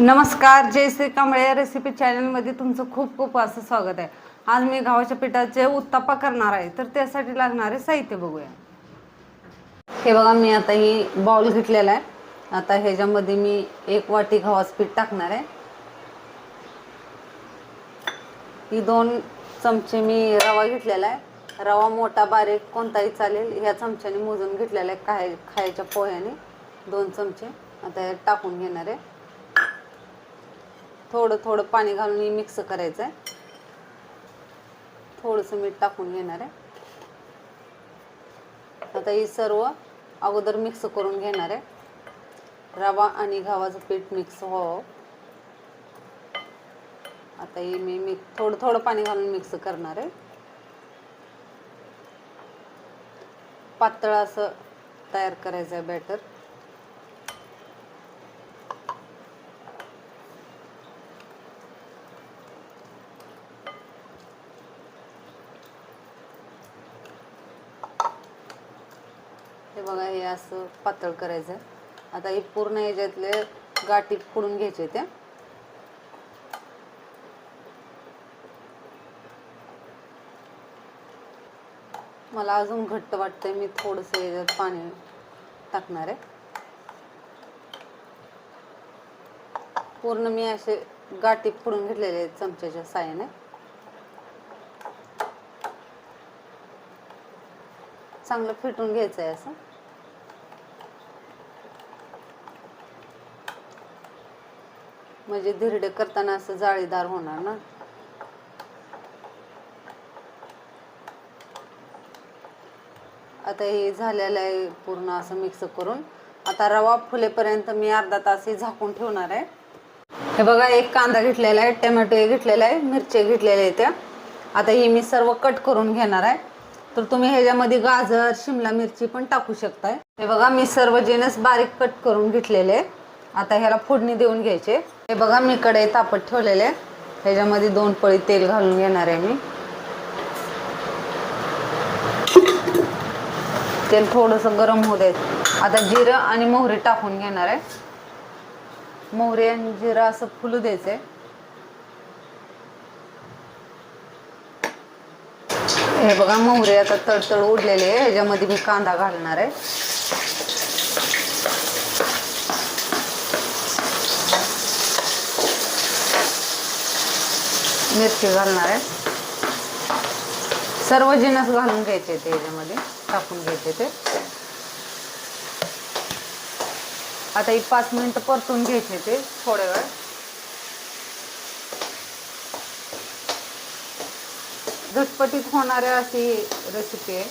नमस्कार जय श्री कांबळे रेसिपी चॅनलमध्ये तुमचं खूप खूप असं स्वागत आहे. आज मी गव्हाच्या पिठाचे उत्तापा करणार आहे तर त्यासाठी लागणारे साहित्य बघूया. हे बघा मी आता ही बाउल घेतलेला आहे. आता ह्याच्यामध्ये मी एक वाटी गव्हाचं पीठ टाकणार आहे. ही दोन चमचे मी रवा घेतलेला आहे. रवा मोठा बारीक कोणताही चालेल ह्या चमच्याने मोजून घेतलेला आहे खाय खायच्या पोह्याने. दोन चमचे. आता टाकून घेणार आहे. थोडं थोडं पाणी घालून हे मिक्स करायचं आहे थोडंसं मीठ टाकून घेणार आहे. आता ही सर्व अगोदर मिक्स करून घेणार आहे. रवा आणि गव्हाचं पीठ मिक्स व्हावं हो. आता हे मी मिक थोडं थोडं पाणी घालून मिक्स करणार आहे. पातळ असं तयार करायचं आहे बॅटर हे बघा हे असं पातळ करायचं. आहे आता हे पूर्ण ह्याच्यातले गाठी फोडून घ्यायचे त्या मला अजून घट्ट वाटतंय मी थोडंसं याच्यात पाणी टाकणार आहे. पूर्ण मी असे गाठी फोडून घेतलेले आहेत चमच्याच्या साह्याने. चांगलं फिटून घ्यायचं आहे असं. म्हणजे धिरडे करताना असं जाळीदार होणार ना? आता हे झालेलं आहे पूर्ण असं मिक्स करून. आता रवा फुलेपर्यंत मी अर्धा तास हे झाकून ठेवणार आहे. हे बघा एक कांदा घेतलेला आहे टमॅटो हे घेतलेला आहे मिरच्या घेतलेल्या आहेत त्या. आता ही मी सर्व कट करून घेणार आहे. तर तुम्ही ह्याच्यामध्ये गाजर शिमला मिरची पण टाकू शकताय. हे बघा मी सर्व जिनस बारीक कट करून घेतलेले आहे. आता ह्याला फोडणी देऊन घ्यायचे. हे बघा मी कडे तापत ठेवलेले. आहे. ह्याच्यामध्ये दोन पळी तेल घालून घेणार आहे मी. तेल थोडंसं गरम होऊ द्यायचं आता जिरं आणि मोहरी टाकून घेणार आहे. मोहरी आणि जिरं असं फुलू द्यायचंय. हे बघा मोहरी आता तडतड उडलेली आहे. ह्याच्यामध्ये मी कांदा घालणार आहे. मिरची घालणार आहे. सर्व जिनस घालून घ्यायचे ते याच्यामध्ये टाकून घ्यायचे ते. आता एक पाच मिनिटं परतून घ्यायचे ते थोड्या वेळ. झटपटीत होणाऱ्या अशी रेसिपी आहे.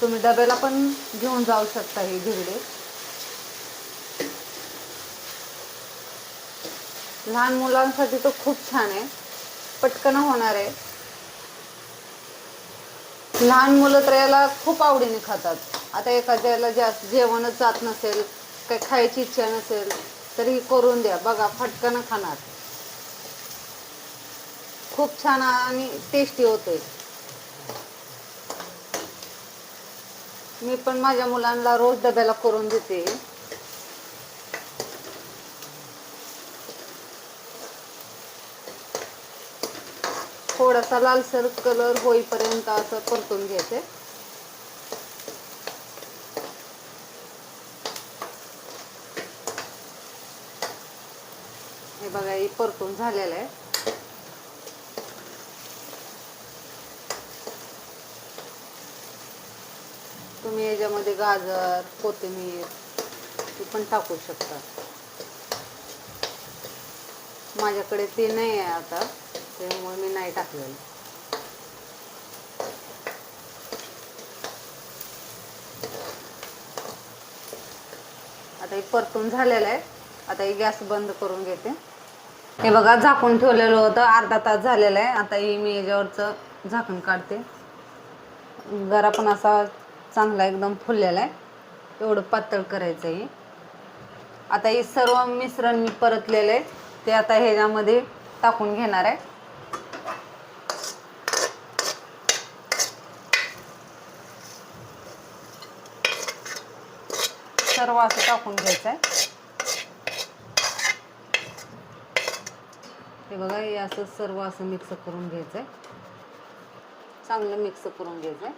तुम्ही डब्याला पण घेऊन जाऊ शकता ही धिरडे लहान मुलांसाठी तर खूप छान आहे. पटकन होणार आहे. लहान मुलं तर याला खूप आवडीने खातात. आता एखाद्याला जास्त जेवणच जात नसेल काही खायची इच्छा नसेल तरी करून द्या. बघा फटकन खाणार. खूप छान आणि टेस्टी होते मी पण माझ्या मुलांना रोज डब्याला करून देते. थोडासा लालसर कलर होईपर्यंत असं परतून घ्यायचे हे बघा हे परतून झालेलं आहे. तुम्ही याच्यामध्ये गाजर कोथिंबीर ती पण टाकू शकता. माझ्याकडे ते नाही आहे आता. त्यामुळे मी नाही टाकलेलं. आता हे परतून झालेलं आहे. आता हे गॅस बंद करून घेते. हे बघा झाकून ठेवलेलं होतं. अर्धा तास झालेला आहे. आता ही मी याच्यावरचं झाकण काढते. गरा पण असा चांगला एकदम फुललेला आहे. एवढं पातळ करायचं आहे. आता हे सर्व मिश्रण मी परतलेलं आहे. ते आता ह्याच्यामध्ये टाकून घेणार आहे. सर्व असं टाकून घ्यायचं आहे हे बघा हे असं सर्व असं मिक्स करून घ्यायचं आहे चांगलं मिक्स करून घ्यायचं आहे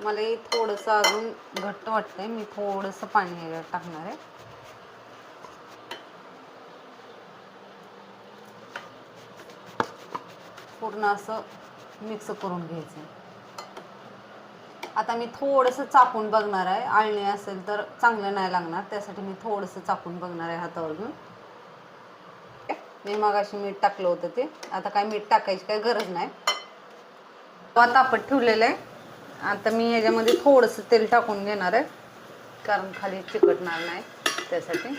मला हे थोडंसं अजून घट्ट वाटतंय. मी थोडंसं पाणी टाकणार आहे. पूर्ण असं मिक्स करून घ्यायचं आहे आता मी थोडंसं चापून बघणार आहे. आळणी असेल तर चांगलं नाही लागणार. त्यासाठी मी थोडंसं चापून बघणार आहे हातावर घेऊन मी मगाशी मीठ टाकलं होतं ते. आता काय मीठ टाकायची काही गरज नाही. आता तापत ठेवलेलं आहे. आता मी याच्यामध्ये थोडंसं तेल टाकून घेणार आहे. कारण खाली चिकटणार नाही त्यासाठी.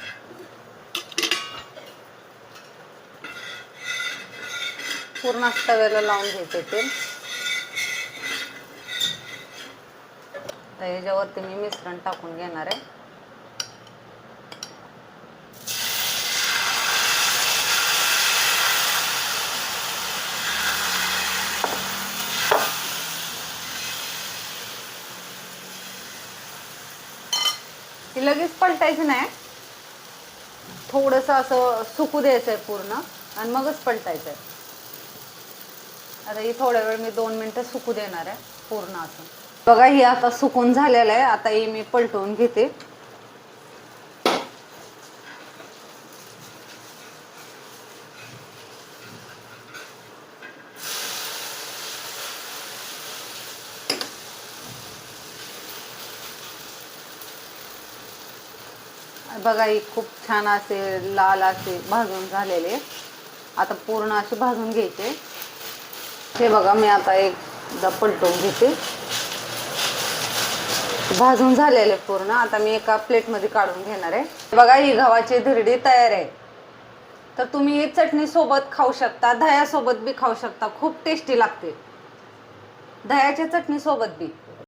पूर्ण तव्याला लावून घ्यायचं तेल. तर याच्यावरती मी मिश्रण टाकून घेणार आहे. ती लगेच पलटायचं नाही. थोडंसं असं सुकू द्यायचं आहे पूर्ण आणि मगच पलटायचं आहे आता ही थोड्या वेळ मी दोन मिनटं सुकू देणार आहे पूर्ण असं. बघा ही आता सुकून झालेलं आहे. आता ही मी पलटवून घेते. बघा ही खूप छान असे लाल असे भाजून झालेले. आता पूर्ण असे भाजून घ्यायचे. हे बघा मी आता एकदा पलटवून घेते. भाजून झालेले पूर्ण. आता मी एका प्लेटमध्ये काढून घेणार आहे. बघा ही गव्हाची धिरडी तयार आहे. तर तुम्ही ही चटणी सोबत खाऊ शकता दह्यासोबत बी खाऊ शकता. खूप टेस्टी लागते. दह्याच्या चटणी सोबत बी.